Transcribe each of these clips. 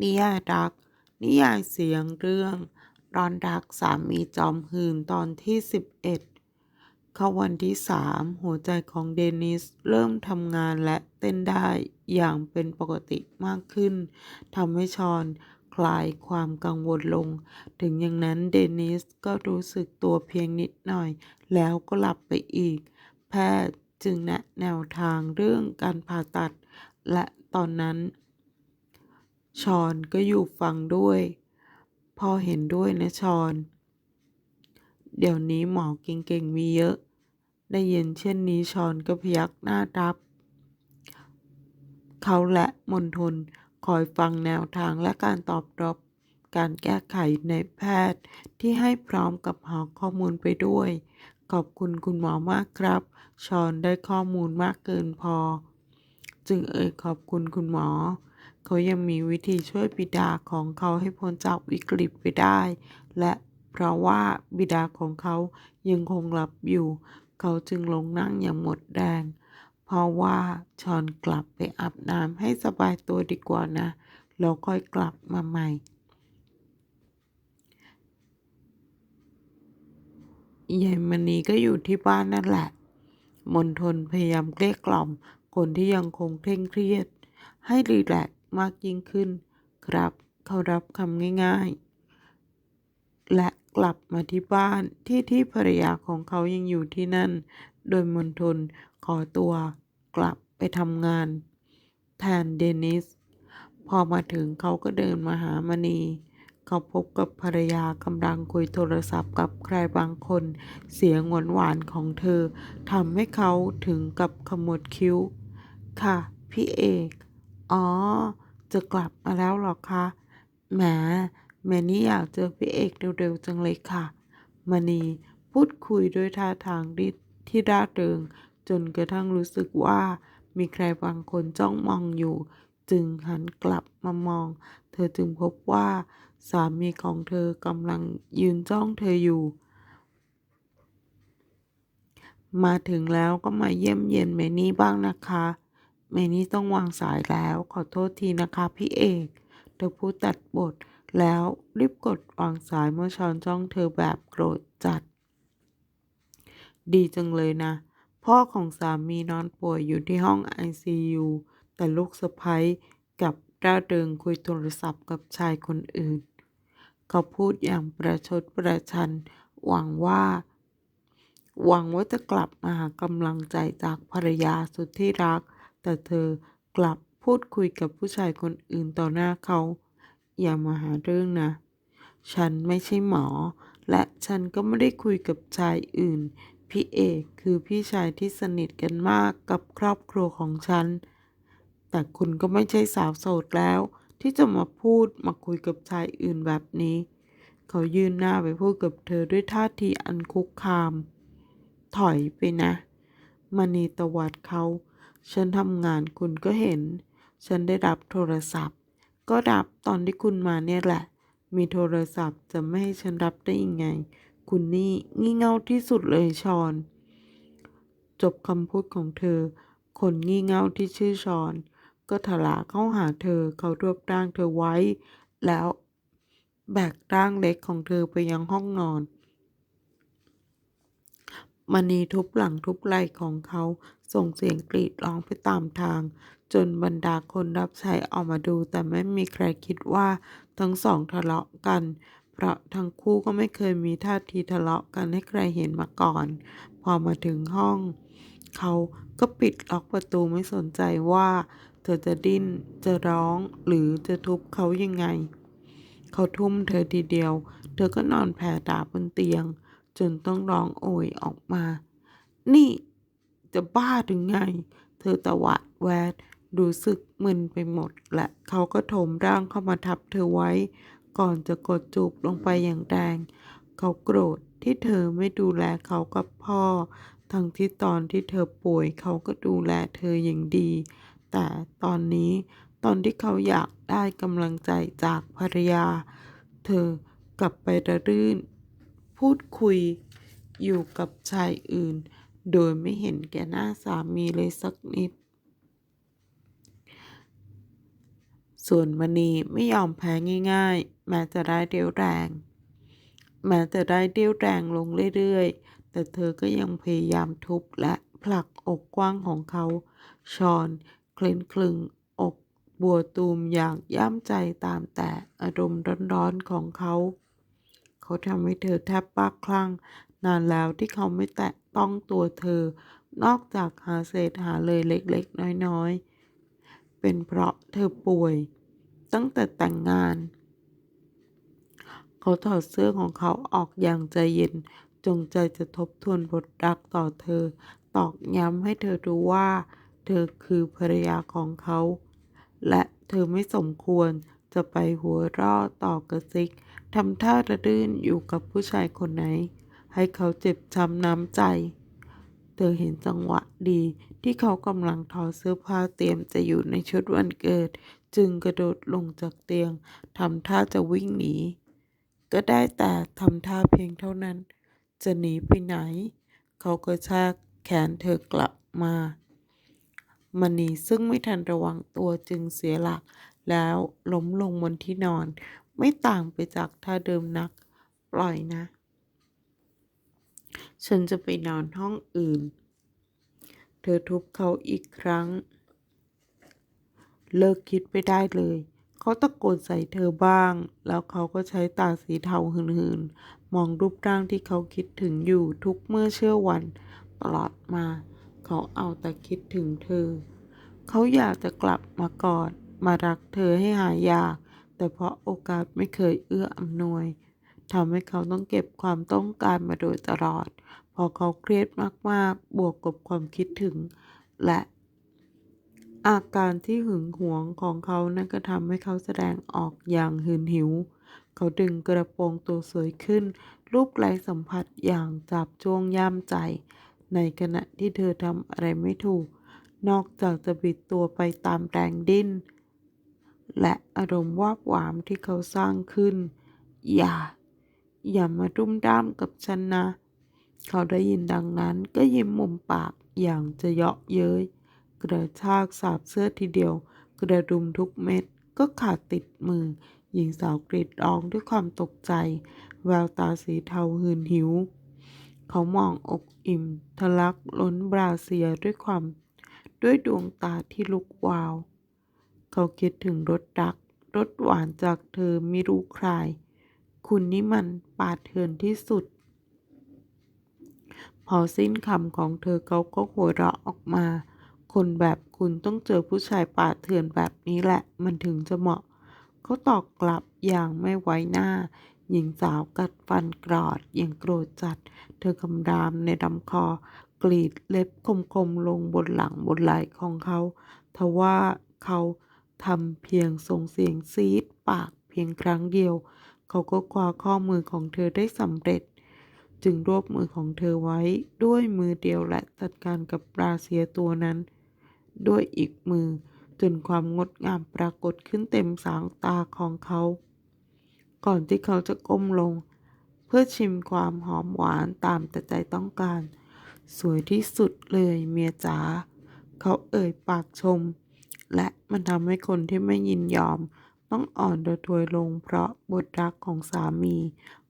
นิยายรัก นิยายเสียงเรื่องรอนรักสามีจอมหื่นตอนที่ 11เข้าวันที่สามหัวใจของเดนิสเริ่มทำงานและเต้นได้อย่างเป็นปกติมากขึ้นทำให้ชอนคลายความกังวลลง ถึงอย่างนั้นเดนิสก็รู้สึกตัวเพียงนิดหน่อย แล้วก็หลับไปอีก แพทย์จึงแนะแนวทางเรื่องการผ่าตัด และตอนนั้น ชอนก็อยู่ฟังด้วยพอเห็นด้วยนะชอน เดี๋ยวนี้หมอเก่งๆมีเยอะ ได้ยินเช่นนี้ชอนก็พยักหน้ารับ เขาและมนทนคอยฟังแนวทางและการตอบรับการแก้ไขในแพทย์ที่ให้พร้อมกับหาข้อมูลไปด้วย ขอบคุณคุณหมอมากครับ ชอนได้ข้อมูลมากเกินพอ จึงเอ่ยขอบคุณคุณหมอ เขายังมีวิธีช่วยบิดาของเขาให้พ้นจากวิกฤตไปได้ และเพราะว่าบิดาของเขายังคงหลับอยู่ เขาจึงลงนั่งอย่างหมดแรง เพราะว่าชอนกลับไปอาบน้ำให้สบายตัวดีกว่านะ แล้วค่อยกลับมาใหม่ยายมณีก็อยู่ที่บ้านนั่นแหละ มนทนพยายามเกลี้ยกล่อมคนที่ยังคงเคร่งเครียด ให้รีแลก มากยิ่งขึ้น ครับ เขารับคำง่ายๆ และกลับมาที่บ้านที่ที่ภรรยาของเขายังอยู่ที่นั่น โดยมนทนขอตัวกลับไปทำงาน แทนเดนิส พอมาถึงเขาก็เดินมาหามณีเขาพบกับภรรยากำลังคุยโทรศัพท์กับใครบางคน เสียงหวานหวานๆของเธอทำให้เขาถึงกับขมวดคิ้ว ค่ะ พี่เอก อ๋อ จะกลับมาแล้วหรอคะแหมแม่นี่อยากเจอพี่เอกเร็วๆจังเลยค่ะมณีพูดคุยด้วยท่าทางดิที่ร่าเริงจนกระทั่งรู้สึกว่า มีใครบางคนจ้องมองอยู่ จึงหันกลับมามอง เธอจึงพบว่า สามีของเธอกำลังยืนจ้องเธออยู่ มาถึงแล้วก็มาเยี่ยมเยียนเมนี่บ้างนะคะ เมนี่ต้องวางสายแล้วขอโทษทีนะคะพี่เอกเธอพูดตัดบทแล้วรีบกดวางสายเมื่อชอนจ้องเธอแบบโกรธจัด ดีจังเลยนะ พ่อของสามีนอนป่วยอยู่ที่ห้อง ICU แต่ลูกสะใภ้กลับร่าเริงคุยโทรศัพท์กับชายคนอื่น เขาพูดอย่างประชดประชัน หวังว่า หวังว่าจะกลับมาหากำลังใจจากภรรยาสุดที่รัก แต่เธอกลับพูดคุยกับผู้ชายคนอื่นต่อหน้าเขา อย่ามาหาเรื่องนะ ฉันไม่ใช่หมอ และฉันก็ไม่ได้คุยกับชายอื่น พี่เอกคือพี่ชายที่สนิทกันมากกับครอบครัวของฉัน แต่คุณก็ไม่ใช่สาวโสดแล้ว ที่จะมาพูดมาคุยกับชายอื่นแบบนี้ เขายื่นหน้าไปพูดกับเธอด้วยท่าทีอันคุกคาม ถอยไปนะมณีตวัดเขา ฉันทำงานคุณก็เห็น ฉันได้รับโทรศัพท์ ก็รับตอนที่คุณมาเนี่ยแหละ มีโทรศัพท์จะไม่ให้ฉันรับได้ยังไง คุณนี่งี่เง่าที่สุดเลยชอน จบคำพูดของเธอ คนงี่เง่าที่ชื่อชอน ก็ถลาเข้าหาเธอเขารวบร่างเธอไว้ แล้วแบกร่างเล็กของเธอไปยังห้องนอน มณีทุบหลังทุบไหล่ของเขา ส่งเสียงกรีดร้องไปตามทาง จนบรรดาคนรับใช้ออกมาดู แต่ไม่มีใครคิดว่าทั้งสองทะเลาะกัน เพราะทั้งคู่ก็ไม่เคยมีท่าทีทะเลาะกันให้ใครเห็นมาก่อน พอมาถึงห้อง เขาก็ปิดล็อกประตูไม่สนใจว่า เธอจะดิ้น จะร้อง หรือจะทุบเขายังไง เขาทุ่มเธอทีเดียว เธอก็นอนแผ่ตาบนเตียง จนต้องร้องโอยออกมา นี่จะบ้าถึงไง เธอตะหวาดแวดรู้สึกมึนไปหมด และเขาก็โถมร่างเข้ามาทับเธอไว้ ก่อนจะกดจูบลงไปอย่างแรง เขาโกรธที่เธอไม่ดูแลเขากับพ่อ ทั้งที่ตอนที่เธอป่วยเขาก็ดูแลเธออย่างดี แต่ตอนนี้ตอนที่เขาอยากได้กำลังใจจากภรรยา เธอกลับไประรื่น พูดคุยอยู่กับชายอื่น โดยไม่เห็นแก่หน้าสามีเลยสักนิด ส่วนมณีไม่ยอมแพ้ง่ายๆแม้จะได้เดี่ยวแรงแม้จะได้เดี่ยวแรงลงเรื่อยๆ แต่เธอก็ยังพยายามทุบและผลักอกกว้างของเขาชอนเคล้นคลึงอกบัวตูมอย่างย่ำใจตามแต่อารมณ์ร้อนๆของเขา เขาทำให้เธอแทบบ้าคลั่ง นานแล้วที่เขาไม่แตะต้องตัวเธอ นอกจากหาเศษหาเลยเล็กๆ น้อยๆ เป็นเพราะเธอป่วย ตั้งแต่แต่งงาน เขาถอดเสื้อของเขาออกอย่างใจเย็น จงใจจะทบทวนบทรักต่อเธอ ตอกย้ำให้เธอรู้ว่า เธอคือภรรยาของเขา และเธอไม่สมควรจะไปหัวเรอต่อกระซิก ทำท่าระดื้นอยู่กับผู้ชายคนไหน ให้เขาเจ็บช้ำน้ำใจ เธอเห็นจังหวะดีที่เขากำลังถอดเสื้อผ้าเตรียมจะอยู่ในชุดวันเกิด จึงกระโดดลงจากเตียงทำท่าจะวิ่งหนี ก็ได้แต่ทำท่าเพียงเท่านั้น จะหนีไปไหน เขาก็ชากแขนเธอกลับมามณีซึ่งไม่ทันระวังตัวจึงเสียหลักแล้วล้มลงบนที่นอน ไม่ต่างไปจากท่าเดิมนัก ปล่อยนะ ฉันจะไปนอนห้องอื่น เธอทุบเขาอีกครั้ง เลิกคิดไปได้เลย เขาตะโกนใส่เธอบ้าง แล้วเขาก็ใช้ตาสีเทาหืนๆ มองรูปร่างที่เขาคิดถึงอยู่ทุกเมื่อเชื่อวัน ตลอดมา เขาเอาแต่คิดถึงเธอ เขาอยากจะกลับมากอดมารักเธอให้หายอยาก แต่เพราะโอกาสไม่เคยเอื้ออำนวยทำให้เขาต้องเก็บความต้องการมาโดยตลอด พอเขาเครียดมากๆ บวกกับความคิดถึง และอาการที่หึงหวงของเขานั่นก็ทำให้เขาแสดงออกอย่างหืนหิว เขาดึงกระโปรงตัวสวยขึ้น รูปไรสัมผัสอย่างจับจ้วงย่ำใจ ในขณะที่เธอทำอะไรไม่ถูก นอกจากจะบิดตัวไปตามแรงดิ้น และอารมณ์วาบหวามที่เขาสร้างขึ้น อย่า อย่ามาดุ้มด้ามกับฉันนะ เขาได้ยินดังนั้นก็ยิ้มมุมปากอย่างจะเยาะเย้ย กระชากสาบเสื้อทีเดียว กระดุมทุกเม็ดก็ขาดติดมือ หญิงสาวกรีดร้องด้วยความตกใจ แววตาสีเทาหืนหิว เขามองอกอิ่ม ทะลักล้นบราเซียด้วยความ ด้วยดวงตาที่ลุกวาว เขาคิดถึงรสดัก รสหวานจากเธอไม่รู้ใคร คุณนี่มันปาดเถื่อนที่สุด พอสิ้นคำของเธอเขาก็หัวเราะออกมา คนแบบคุณต้องเจอผู้ชายป่าเถื่อนแบบนี้แหละ มันถึงจะเหมาะ เขาตอบกลับอย่างไม่ไว้หน้า หญิงสาวกัดฟันกรอดอย่างโกรธจัด เธอคำรามในลำคอกรีดเล็บคมๆลงบนหลังบนไหล่ของเขาทว่าเขา ทำเพียงส่งเสียงซีดปากเพียงครั้งเดียว เขาก็คว้าข้อมือของเธอได้สำเร็จ จึงรวบมือของเธอไว้ด้วยมือเดียวและจัดการกับปลาเซียตัวนั้น ด้วยอีกมือจนความงดงามปรากฏขึ้นเต็มสางตาของเขา ก่อนที่เขาจะก้มลง เพื่อชิมความหอมหวานตามแต่ใจต้องการ สวยที่สุดเลยเมียจ๋าเขาเอ่ยปากชม และมันทำให้คนที่ไม่ยินยอม ต้องอ่อนระทวยลงเพราะบทรักของสามี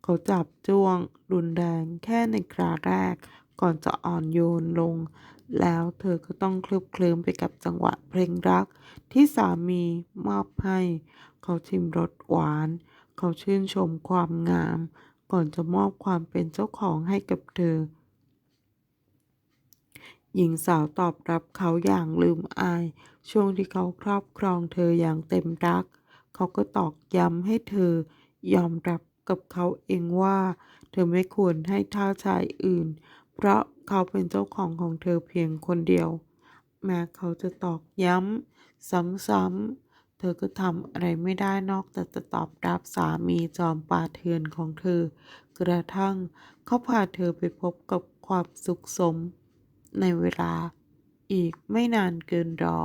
เขาจับจ้วง รุนแรงแค่ในคราแรก ก่อนจะอ่อนโยนลง แล้วเธอก็ต้องเคลิบเคลิ้มไปกับจังหวะเพลงรัก ที่สามีมอบให้ เขาชิมรสหวาน เขาชื่นชมความงาม ก่อนจะมอบความเป็นเจ้าของให้กับเธอ หญิงสาวตอบรับเขาอย่างลืมอาย ช่วงที่เขาครอบครองเธออย่างเต็มรัก เขาก็ตอกย้ำให้เธอยอมรับกับเขาเองว่า เธอไม่ควรให้ท่าชายอื่น เพราะเขาเป็นเจ้าของของเธอเพียงคนเดียว แม้เขาจะตอกย้ำ ซ้ำๆ เธอก็ทำอะไรไม่ได้นอกจากจะตอบรับสามีจอมป่าเถื่อนของเธอ กระทั่งเขาพาเธอไปพบกับความสุขสม ในเวลาอีกไม่นานเกินรอ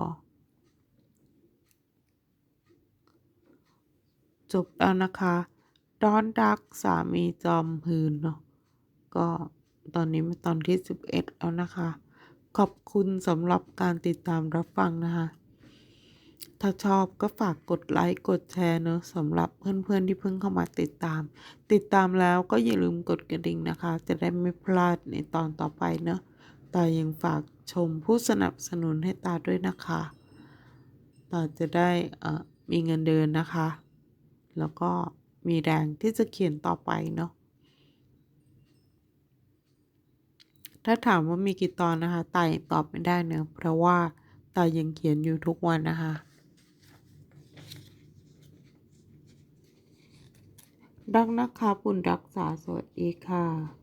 จบแล้วนะคะดอนดักสามีจอมหืนเนาะก็ตอนนี้เป็นตอนที่ 11 แล้วนะคะ ขอบคุณสำหรับการติดตามรับฟังนะคะ ถ้าชอบก็ฝากกดไลค์ กดแชร์เนอะสำหรับเพื่อนๆที่เพิ่งเข้ามาติดตาม ติดตามแล้วก็อย่าลืมกดกระดิ่งนะคะ จะได้ไม่พลาดในตอนต่อไปเนอะ ตายังฝากชมผู้สนับสนุนให้ตาด้วยนะคะตาจะได้อ่อมีเงินเดือนนะคะ แล้วก็มีแรงที่จะเขียนต่อไปเนาะถ้าถามว่ามีกี่ตอนนะคะตายังตอบไม่ได้เนะเพราะว่าตายังเขียนอยู่ทุกวันนะคะ ดังนะคะปุณรักษาสวัสดีค่ะ